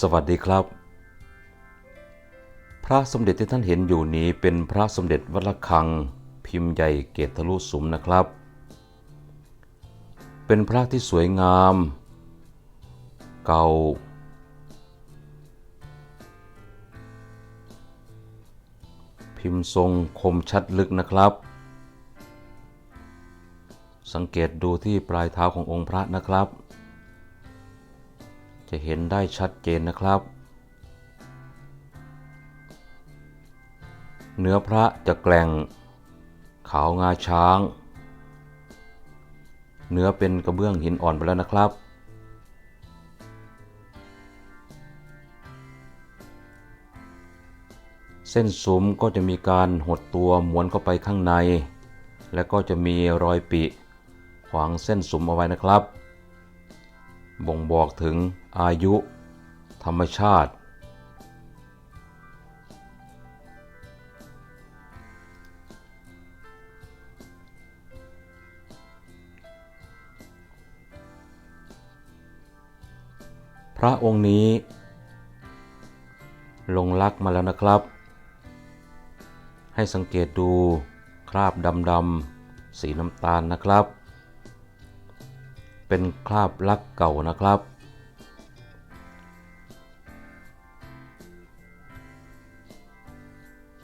สวัสดีครับ พระสมเด็จที่ท่านเห็นอยู่นี้เป็นพระสมเด็จวัดระฆัง พิมพ์ใหญ่เกตทะลุสุมนะครับ เป็นพระที่สวยงาม เก่า พิมพ์ทรงคมชัดลึกนะครับ สังเกตดูที่ปลายเท้าขององค์พระนะครับ จะเห็นได้ชัดเจนนะครับ เนื้อพระจะแกร่ง ขาวงาช้าง เนื้อเป็นกระเบื้องหินอ่อนไปแล้วนะครับ เส้นซุ้มก็จะมีการหดตัวหมวนเข้าไปข้างใน และก็จะมีรอยปิขวางเส้นซุ้มเอาไว้นะครับ บ่งบอกถึงอายุ ธรรมชาติ พระองค์นี้ ลงลักมาแล้วนะครับ ให้สังเกตดูคราบดำๆสีน้ำตาลนะครับ เป็นคราบลักเก่านะครับ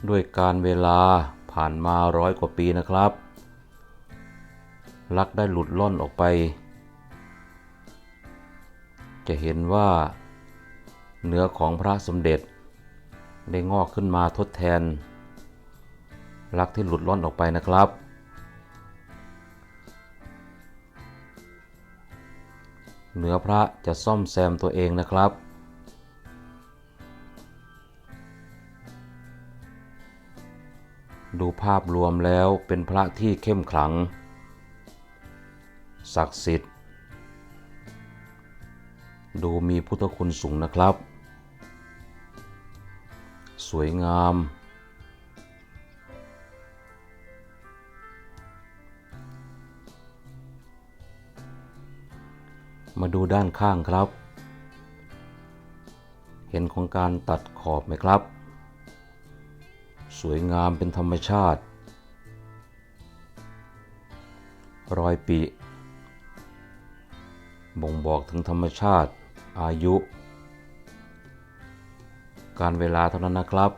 ด้วยการเวลาผ่านมาร้อยกว่าปีนะครับ ลักได้หลุดล่อนออกไป จะเห็นว่าเนื้อของพระสมเด็จ ได้งอกขึ้นมาทดแทน ลักที่หลุดล่อนออกไปนะครับ เนื้อพระจะซ่อมแซมตัวเองนะครับ ดูภาพรวมแล้วเป็นพระที่เข้มขลัง ศักดิ์สิทธิ์ ดูมีพุทธคุณสูงนะครับ สวยงาม มาดูด้านข้างครับ เห็นของการตัดขอบไหมครับ สวยงามเป็นธรรมชาติ รอยปีบ่งบอกถึงธรรมชาติอายุ การเวลาเท่านั้นนะครับ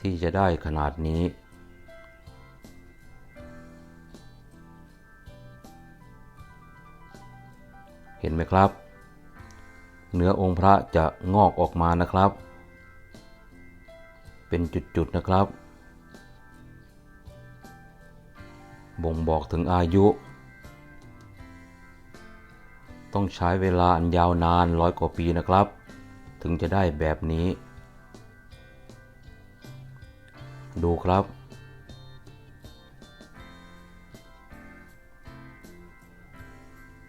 ที่จะได้ขนาดนี้ ห็นไหมครับ เนื้อองค์พระจะงอกออกมานะครับ เป็นจุดๆนะครับ บ่งบอกถึงอายุ ต้องใช้เวลาอันยาวนานร้อยกว่าปีนะครับ ถึงจะได้แบบนี้ ดูครับ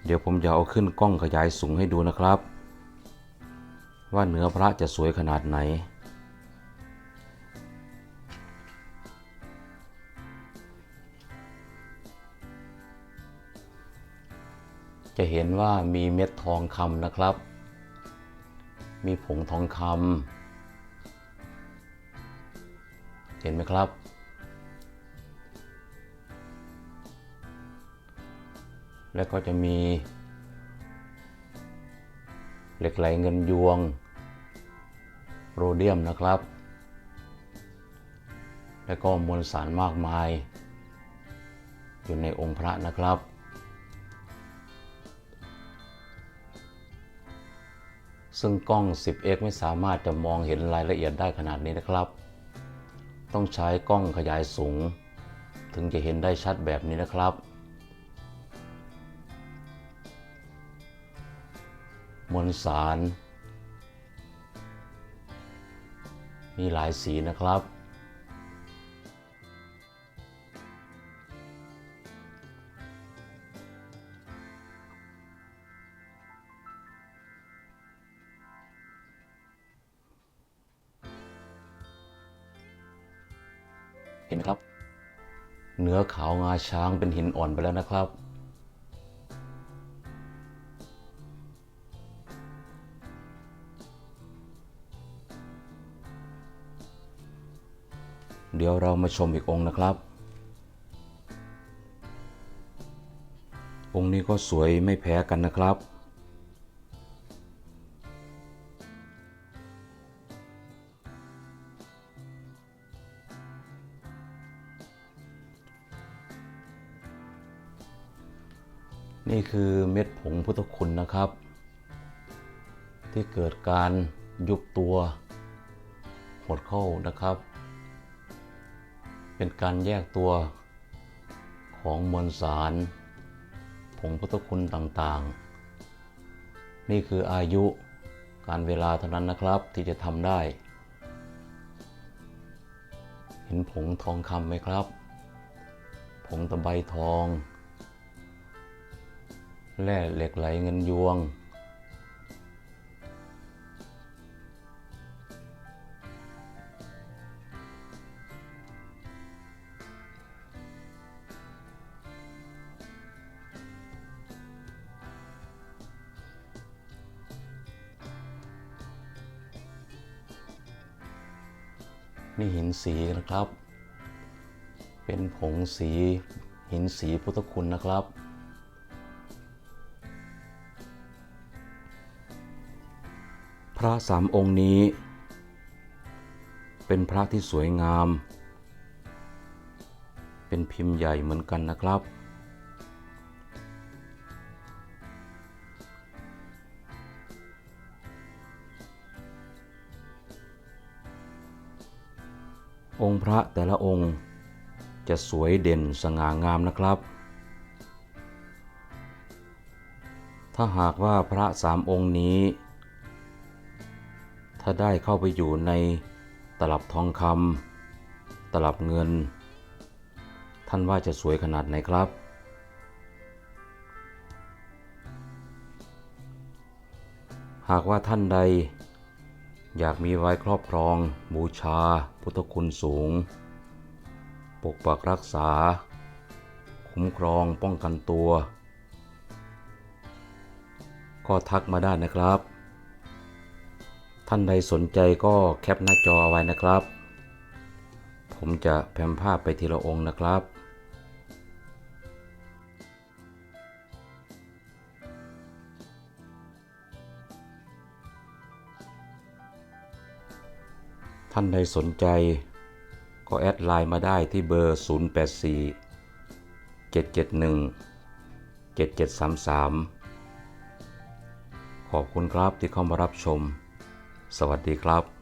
เดี๋ยวผมจะเอาขึ้นกล้องขยายสูงให้ดูนะครับ ว่าเนื้อพระจะสวยขนาดไหน จะเห็นว่ามีเม็ดทองคำนะครับ มีผงทองคำเห็นไหมครับ แล้วก็จะมีเหล็กไหลเงินยวง โรเดียมนะครับ แล้วก็มวลสารมากมาย อยู่ในองค์พระนะครับ ซึ่งกล้อง 10x ไม่สามารถจะมองเห็นรายละเอียดได้ขนาดนี้นะครับ ต้องใช้กล้องขยายสูง ถึงจะเห็นได้ชัดแบบนี้นะครับ มวลสาร มีหลายสีนะครับ เห็นไหมครับ เนื้อขาวงาช้างเป็นหินอ่อนไปแล้วนะครับ เดี๋ยวเรามาชมอีกองค์นะครับ องค์นี้ก็สวยไม่แพ้กันนะครับนี่คือเม็ดผงพุทธคุณนะครับ ที่เกิดการยุบตัวหดเข้านะครับ เป็นการแยกตัวของมวลสาร ผงพุทธคุณต่างๆ นี่คืออายุการเวลาเท่านั้นนะครับที่จะทำได้ เห็นผงทองคำไหมครับ ผงตะไบทอง แร่เหล็กไหลเงินยวง นี่หินสีนะครับ เป็นผงสีหินสีพุทธคุณนะครับ พระสามองค์นี้ เป็นพระที่สวยงาม เป็นพิมพ์ใหญ่เหมือนกันนะครับ องค์พระแต่ละองค์จะสวยเด่นสง่างามนะครับ ถ้าหากว่าพระสามองค์นี้ ถ้าได้เข้าไปอยู่ในตลับทองคำตลับเงิน ท่านว่าจะสวยขนาดไหนครับ หากว่าท่านใด อยากมีไว้ครอบครอง บูชา พุทธคุณสูง ปกปักรักษา คุ้มครองป้องกันตัว ก็ทักมาได้นะครับ ท่านใดสนใจก็แคปหน้าจอเอาไว้นะครับ ผมจะแพมภาพไปทีละองค์นะครับ ท่านใดสนใจ ก็แอดไลน์มาได้ที่เบอร์ 084 771 7733 ขอบคุณครับที่เข้ามารับชม สวัสดีครับ